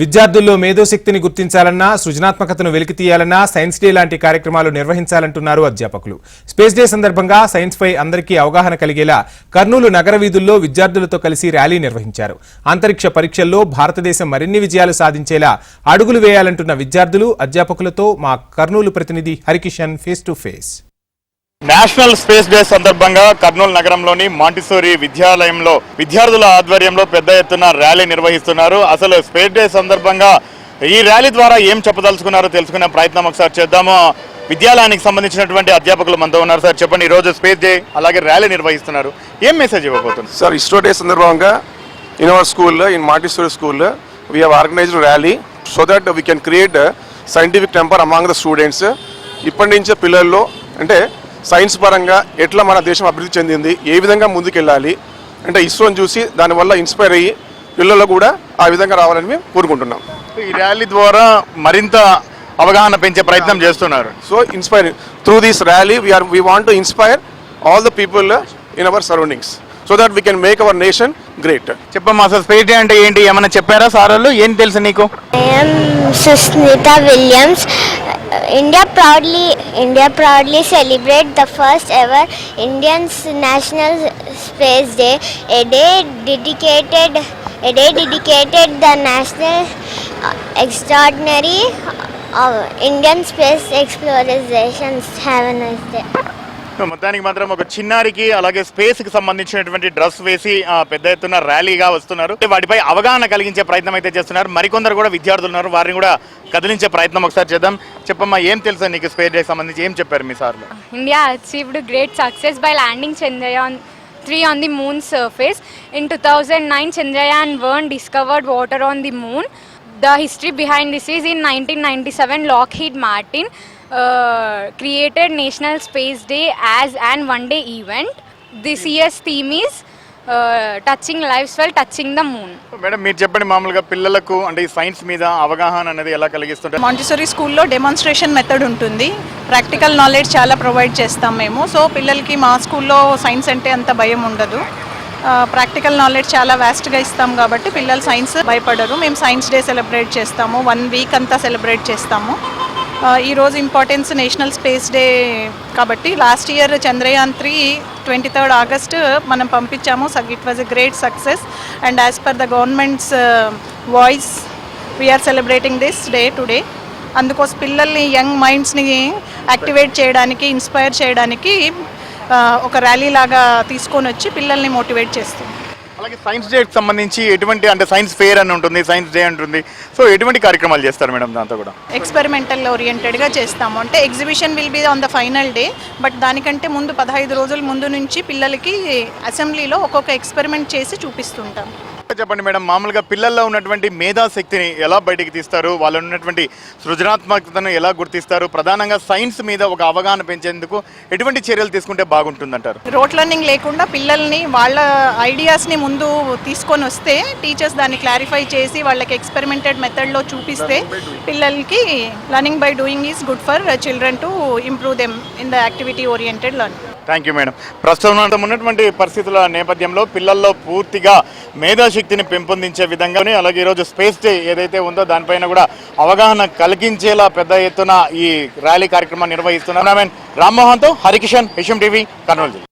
విద్యార్థుల్లో మేధోశక్తిని గుర్తించాలన్నా సృజనాత్మకతను వెలికితీయాలన్నా science day లాంటి కార్యక్రమాలు నిర్వహించాలంటున్నారు అధ్యాపకులు. స్పేస్ డే సందర్భంగా సైన్స్ పై అందరికీ అవగాహన కలిగేలా కర్నూలు నగర వీధుల్లో విద్యార్థులతో కలిసి ర్యాలీ నిర్వహించారు. అంతరిక్ష పరీక్షల్లో భారతదేశం మరిన్ని విజయాలు సాధించేలా అడుగులు వేయాలంటున్న విద్యార్థులు అధ్యాపకులతో మా కర్నూలు ప్రతినిధి Harikishan face to face national space day సందర్భంగా కర్నూలు నగరంలోని మాంటిసోరి విద్యాలయంలో విద్యార్థుల ఆధ్వర్యంలో పెద్ద ఎత్తున ర్యాలీ నిర్వహిస్తున్నారు. అసలు స్పేస్ డే సందర్భంగా ఈ ర్యాలీ ద్వారా ఏం చెప్పదలుచుకున్నారో తెలుసుకునే ప్రయత్నం ఒకసారి చేద్దాము. విద్యాలయానికి సంబంధించినటువంటి అధ్యాపకులు మనతో ఉన్నారు సార్. చెప్పండి ఈరోజు రోజు స్పేస్ డే అలాగే ర్యాలీ నిర్వహిస్తున్నారు. ఏం మెసేజ్ ఇవ్వబోతున్నారు? సార్ ఇస్రో డే సందర్భంగా in our school in Montessori school we have organized rally so that we can create scientific temper among the students ఇప్పటి నుంచే పిల్లల్లో అంటే సైన్స్ పరంగా ఎట్లా మన దేశం అభివృద్ధి చెందింది ఏ విధంగా ముందుకెళ్ళాలి అంటే ఇస్రోని చూసి దానివల్ల ఇన్స్పైర్ అయ్యి పిల్లలు కూడా ఆ విధంగా రావాలని మేము కోరుకుంటున్నాం. ఈ ర్యాలీ ద్వారా మరింత అవగాహన పెంచే ప్రయత్నం చేస్తున్నారు. So inspire through this rally we are we want to inspire all the people in our surroundings so that we can make our nation great చెప్పమ్మా అసలు స్పేస్ డే అంటే ఏంటి? ఏమైనా చెప్పారా సార్ వాళ్ళు? ఏం తెలుసు నీకు? Susnita Williams. India proudly India proudly celebrate the first ever Indian National Space Day, a day dedicated a day dedicated the national uh, extraordinary uh, Indian space explorations. Have a nice day. మొత్తానికి మాత్రం ఒక చిన్నారికి అలాగే స్పేస్కి సంబంధించినటువంటి dress వేసి పెద్ద ఎత్తున ర్యాలీగా వస్తున్నారు. వాటిపై అవగాహన కలిగించే ప్రయత్నం అయితే చేస్తున్నారు. మరికొందరు కూడా విద్యార్థులు ఉన్నారు. వారిని కూడా కదిలించే ప్రయత్నం ఒకసారి చేద్దాం. చెప్పమ్మా ఏం తెలుసా నీకు స్పేస్ డే సంబంధించి? ఏం చెప్పారు మీ సార్లు? India achieved great success by landing Chandrayaan 3 on the moon's surface. In 2009, Chandrayaan 1 discovered water on the moon. The history behind this is in 1997, Lockheed Martin uh, created National Space Day as an one-day event. This year's theme is uh, touching lives while touching the moon. Madam మీరు చెప్పండి మామూలుగా పిల్లలకు అంటే ఈ science మీద అవగాహన అనేది ఎలా కలిగిస్తుంటారు? మాంటిసోరీ స్కూల్లో డెమాన్స్ట్రేషన్ మెథడ్ ఉంటుంది. ప్రాక్టికల్ నాలెడ్జ్ చాలా ప్రొవైడ్ చేస్తాం మేము. సో పిల్లలకి మా స్కూల్లో సైన్స్ అంటే అంత భయం ఉండదు. ప్రాక్టికల్ నాలెడ్జ్ చాలా వ్యాస్ట్గా ఇస్తాం కాబట్టి పిల్లలు సైన్స్ భయపడరు. మేము సైన్స్ డే సెలబ్రేట్ చేస్తాము. వన్ వీక్ అంతా సెలబ్రేట్ చేస్తాము. ఈరోజు ఇంపార్టెన్స్ నేషనల్ స్పేస్ డే కాబట్టి last year Chandrayaan three twenty third August మనం పంపించాము. It was a great success and as per the government's voice we are celebrating this day today అందుకోసం పిల్లల్ని young మైండ్స్ని activate చేయడానికి inspire చేయడానికి uh, ఒక rally లాగా తీసుకొని వచ్చి పిల్లల్ని మోటివేట్ చేస్తాం అలాగే సైన్స్ డేకి సంబంధించి ఎటువంటి అంటే సైన్స్ ఫేర్ అని ఉంటుంది సైన్స్ డే ఉంటుంది సో ఎటువంటి కార్యక్రమాలు చేస్తారు మేడం దాంతో కూడా? ఎక్స్పెరిమెంటల్ ఓరియంటెడ్గా చేస్తాము. అంటే exhibition will be on the final day but దానికంటే ముందు పదహైదు రోజుల ముందు నుంచి పిల్లలకి అసెంబ్లీలో ఒక్కొక్క ఎక్స్పెరిమెంట్ చేసి చూపిస్తుంటాం చెప్పండి మేడం మామూలుగా పిల్లల్లో ఉన్నటువంటి మేధాశక్తిని ఎలా బయటికి తీస్తారు? వాళ్ళు ఉన్నటువంటి సృజనాత్మకతను ఎలా గుర్తిస్తారు? ప్రధానంగా సైన్స్ మీద ఒక అవగాహన పెంచేందుకు ఎటువంటి చర్యలు తీసుకుంటే బాగుంటుందంటారు? రోట్ లర్నింగ్ లేకుండా పిల్లల్ని వాళ్ళ ఐడియాస్ని ముందు తీసుకొని వస్తే టీచర్స్ దాన్ని క్లారిఫై చేసి వాళ్ళకి ఎక్స్పెరిమెంటెడ్ మెథడ్లో చూపిస్తే పిల్లలకి learning by doing is good for children to improve them in the activity oriented learning. Thank you madam ప్రస్తుతం ఉన్నటువంటి పరిస్థితుల నేపథ్యంలో పిల్లల్లో పూర్తిగా మేధాశక్తిని పెంపొందించే విధంగానే అలాగే ఈరోజు స్పేస్ డే ఏదైతే ఉందో దానిపైన కూడా అవగాహన కలిగించేలా పెద్ద ఎత్తున ఈ ర్యాలీ కార్యక్రమాన్ని నిర్వహిస్తున్నాం రామ్మోహన్తో హరికిషన్ హెచ్ఎం టీవీ కర్నూలు జిల్లా.